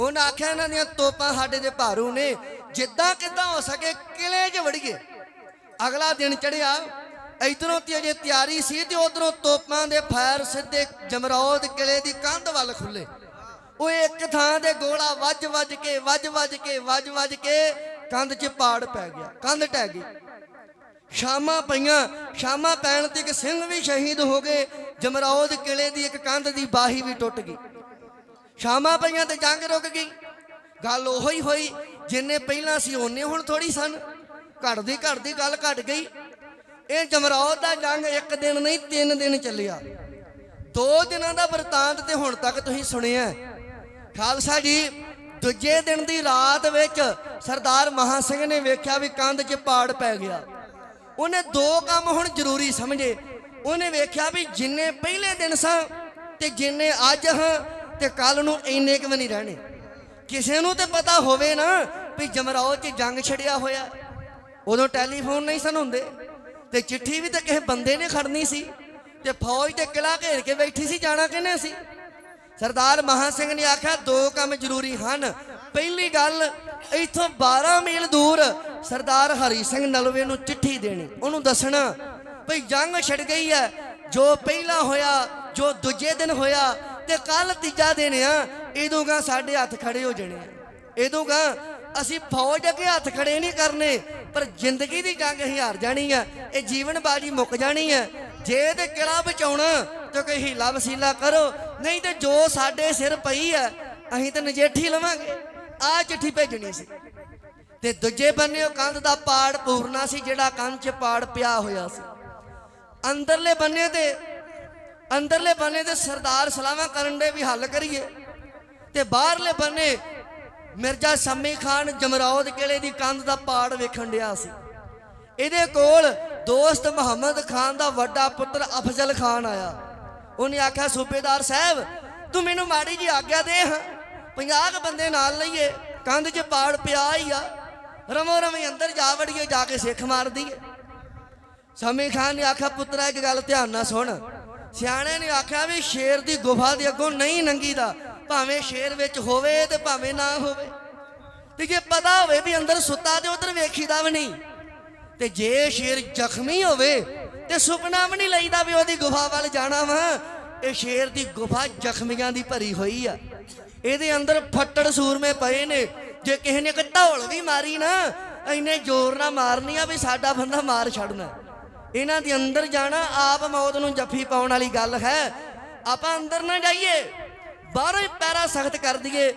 ਉਹਨਾਂ ਆਖਿਆ ਇਹਨਾਂ ਦੀਆਂ ਤੋਪਾਂ ਸਾਡੇ ਦੇ ਭਾਰੂ ਨੇ, ਜਿੱਦਾਂ ਕਿਦਾਂ ਹੋ ਸਕੇ ਕਿਲੇ 'ਚ ਵੜੀਏ। ਅਗਲਾ ਦਿਨ ਚੜਿਆ ਇਧਰੋਂ ਤੇ ਅਜੇ ਤਿਆਰੀ ਸੀ ਤੇ ਉਧਰੋਂ ਤੋਪਾਂ ਦੇ ਫਾਇਰ ਸਿੱਧੇ ਜਮਰੌਦ ਕਿਲੇ ਦੀ ਕੰਧ ਵੱਲ ਖੁੱਲੇ। ਉਹ ਇੱਕ ਥਾਂ ਤੇ ਗੋਲਾ ਵੱਜ ਵੱਜ ਕੇ, ਵੱਜ ਵੱਜ ਕੇ, ਵੱਜ ਵੱਜ ਕੇ ਕੰਧ 'ਚ ਪਾੜ ਪੈ ਗਿਆ, ਕੰਧ ਟਹਿ ਗਈ। ਸ਼ਾਮਾਂ ਪਈਆਂ, ਸ਼ਾਮਾਂ ਪੈਣ ਤੇ ਇੱਕ ਸਿੰਘ ਵੀ ਸ਼ਹੀਦ ਹੋ ਗਏ, ਜਮਰੌਦ ਕਿਲੇ ਦੀ ਇੱਕ ਕੰਧ ਦੀ ਬਾਹੀ ਵੀ ਟੁੱਟ ਗਈ। ਸ਼ਾਮਾਂ ਪਈਆਂ ਤੇ ਜੰਗ ਰੁਕ ਗਈ। ਗੱਲ ਉਹੋ ਹੀ ਹੋਈ, ਜਿੰਨੇ ਪਹਿਲਾਂ ਸੀ ਉਹਨੇ ਹੁਣ ਥੋੜੀ ਸਨ। ਘਟਦੀ ਘਟਦੀ ਗੱਲ ਘਟ ਗਈ। ਇਹ ਜਮਰੌਦ ਦਾ ਜੰਗ ਇੱਕ ਦਿਨ ਨਹੀਂ, ਤਿੰਨ ਦਿਨ ਚੱਲਿਆ। ਦੋ ਦਿਨਾਂ ਦਾ ਵਰਤਾਂਤ ਤੇ ਹੁਣ ਤੱਕ ਤੁਸੀਂ ਸੁਣਿਆ ਖਾਲਸਾ ਜੀ, ਦੂਜੇ ਦਿਨ ਦੀ ਰਾਤ ਵਿੱਚ ਸਰਦਾਰ ਮਹਾ ਸਿੰਘ ਨੇ ਵੇਖਿਆ ਵੀ ਕੰਧ 'ਚ ਪਾੜ ਪੈ ਗਿਆ। ਉਹਨੇ ਦੋ ਕੰਮ ਹੁਣ ਜ਼ਰੂਰੀ ਸਮਝੇ। ਉਹਨੇ ਵੇਖਿਆ ਵੀ ਜਿੰਨੇ ਪਹਿਲੇ ਦਿਨ ਸਾਂ ਤੇ ਜਿੰਨੇ ਅੱਜ ਹਾਂ ਤੇ ਕੱਲ ਨੂੰ ਇੰਨੇ ਕੁ ਵੀ ਨਹੀਂ ਰਹਿਣੇ। ਕਿਸੇ ਨੂੰ ਤੇ ਪਤਾ ਹੋਵੇ ਨਾ ਵੀ ਜਮਰਾਓ 'ਚ ਜੰਗ ਛੜਿਆ ਹੋਇਆ। ਉਦੋਂ ਟੈਲੀਫੋਨ ਨਹੀਂ ਸਨ ਹੁੰਦੇ। ਤੇ ਚਿੱਠੀ ਵੀ ਤਾਂ ਕਿਸੇ ਬੰਦੇ ਨੇ ਖੜਨੀ ਸੀ। ਤੇ ਫੌਜ ਤੇ ਕਿਲਾ ਘੇਰ ਕੇ ਬੈਠੀ ਸੀ, ਜਾਣਾ ਕਿਹਨੇ ਸੀ? ਸਰਦਾਰ ਮਹਾ ਸਿੰਘ ਨੇ ਆਖਿਆ, ਦੋ ਕੰਮ ਜ਼ਰੂਰੀ ਹਨ। ਪਹਿਲੀ ਗੱਲ, ਇੱਥੋਂ 12 ਮੀਲ ਦੂਰ ਸਰਦਾਰ ਹਰੀ ਸਿੰਘ ਨਲਵੇ ਨੂੰ ਚਿੱਠੀ ਦੇਣੀ। ਉਹਨੂੰ ਦੱਸਣਾ, ਭਈ ਜੰਗ ਛਿੜ ਗਈ ਹੈ। ਜੋ ਪਹਿਲਾਂ ਹੋਇਆ, ਜੋ ਦੂਜੇ ਦਿਨ ਹੋਇਆ ਤੇ ਕੱਲ ਤੀਜਾ ਦਿਨ ਆ ਇਦੋਂਗਾ ਸਾਡੇ ਹੱਥ ਖੜੇ ਹੋ ਜਾਣੇ ਆ। ਇਦੋਂਗਾ ਅਸੀਂ ਫੌਜ ਅੱਗੇ ਹੱਥ ਖੜੇ ਨਹੀਂ ਕਰਨੇ, ਪਰ ਜ਼ਿੰਦਗੀ ਦੀ ਜੰਗ ਅਸੀਂ ਹਾਰ ਜਾਣੀ ਆ, ਇਹ ਜੀਵਨ ਬਾਜੀ ਮੁੱਕ ਜਾਣੀ ਆ। ਜੇ ਤੇ ਕਿਲਾ ਬਚਾਉਣਾ, ਤੇ ਕੋਈ ਹੀਲਾ ਵਸੀਲਾ ਕਰੋ, ਨਹੀਂ ਤੇ ਜੋ ਸਾਡੇ ਸਿਰ ਪਈ ਆ, ਅਸੀਂ ਤੇ ਨਜੇਠੀ ਲਵਾਂਗੇ। ਆ ਚਿੱਠੀ ਭੇਜਣੀ ਸੀ। ਤੇ ਦੂਜੇ ਬੰਨੇ ਉਹ ਕੰਧ ਦਾ ਪਾੜ ਪੂਰਨਾ ਸੀ, ਜਿਹੜਾ ਕੰਧ 'ਚ ਪਾੜ ਪਿਆ ਹੋਇਆ ਸੀ। ਅੰਦਰਲੇ ਬੰਨੇ ਤੇ ਅੰਦਰਲੇ ਬੰਨੇ ਦੇ ਸਰਦਾਰ ਸਲਾਮਾਂ ਕਰਨ ਦੇ ਵੀ ਹੱਲ ਕਰੀਏ ਤੇ ਬਾਹਰਲੇ ਬੰਨੇ ਮਿਰਜ਼ਾ ਸ਼ਮੀ ਖਾਨ ਜਮਰੌਦ ਕਿਲੇ ਦੀ ਕੰਧ ਦਾ ਪਾੜ ਵੇਖਣ ਡਿਆ ਸੀ। ਇਹਦੇ ਕੋਲ ਦੋਸਤ ਮੁਹੰਮਦ ਖਾਨ ਦਾ ਵੱਡਾ ਪੁੱਤਰ ਅਫਜ਼ਲ ਖਾਨ ਆਇਆ। ਉਹਨੇ ਆਖਿਆ, ਸੂਬੇਦਾਰ ਸਾਹਿਬ, ਤੂੰ ਮੈਨੂੰ ਮਾੜੀ ਜੀ ਆਗਿਆ ਦੇ ਹਾਂ। 50 ਕੁ ਬੰਦੇ ਨਾਲ ਲਈਏ, ਕੰਧ 'ਚ ਪਾੜ ਪਿਆ ਹੀ ਆ। ਰਮੋ ਰਮੀ ਅੰਦਰ ਜਾ ਵੜੀਏ, ਜਾ ਕੇ ਸਿੱਖ ਮਾਰ ਦਈਏ ਸਮੀ ਖਾਨ ਨੇ ਆਖਿਆ, ਪੁੱਤਰਾ, ਇੱਕ ਗੱਲ ਧਿਆਨ ਨਾਲ ਸੁਣ। ਸਿਆਣੇ ਨੇ ਆਖਿਆ ਵੀ ਸ਼ੇਰ ਦੀ ਗੁਫਾ ਦੇ ਅੱਗੋਂ ਨਹੀਂ ਲੰਘੀਦਾ ਭਾਵੇਂ ਸ਼ੇਰ ਵਿੱਚ ਹੋਵੇ ਤੇ ਭਾਵੇਂ ਨਾ ਹੋਵੇ। ਤੇ ਜੇ ਪਤਾ ਹੋਵੇ ਵੀ ਅੰਦਰ ਸੁੱਤਾ ਤੇ ਉਧਰ ਵੇਖੀਦਾ ਵੀ ਨਹੀਂ। ਤੇ ਜੇ ਸ਼ੇਰ ਜ਼ਖਮੀ ਹੋਵੇ ਤੇ ਸੁਪਨਾ ਵੀ ਨਹੀਂ ਲਈਦਾ ਵੀ ਉਹਦੀ ਗੁਫਾ ਵੱਲ ਜਾਣਾ ਵਾ। ਇਹ ਸ਼ੇਰ ਦੀ ਗੁਫਾ ਜ਼ਖਮੀਆਂ ਦੀ ਭਰੀ ਹੋਈ ਆ। ਇਹਦੇ ਅੰਦਰ ਫੱਟੜ ਸੂਰਮੇ ਪਏ ਨੇ। ਜੇ ਕਿਸੇ ਨੇ ਇੱਕ ਢੋਲ ਵੀ ਮਾਰੀ ਨਾ, ਇੰਨੇ ਜ਼ੋਰ ਨਾਲ ਮਾਰਨੀ ਆ ਵੀ ਸਾਡਾ ਬੰਦਾ ਮਾਰ ਛੱਡਣਾ। ਇਹਨਾਂ ਦੇ ਅੰਦਰ ਜਾਣਾ ਆਪ ਮੌਤ ਨੂੰ ਜੱਫੀ ਪਾਉਣ ਵਾਲੀ ਗੱਲ ਹੈ। ਆਪਾਂ ਅੰਦਰ ਨਾ ਜਾਈਏ, ਬਾਹਰੋਂ ਹੀ ਪੈਰਾ ਸਖਤ ਕਰ ਦਈਏ।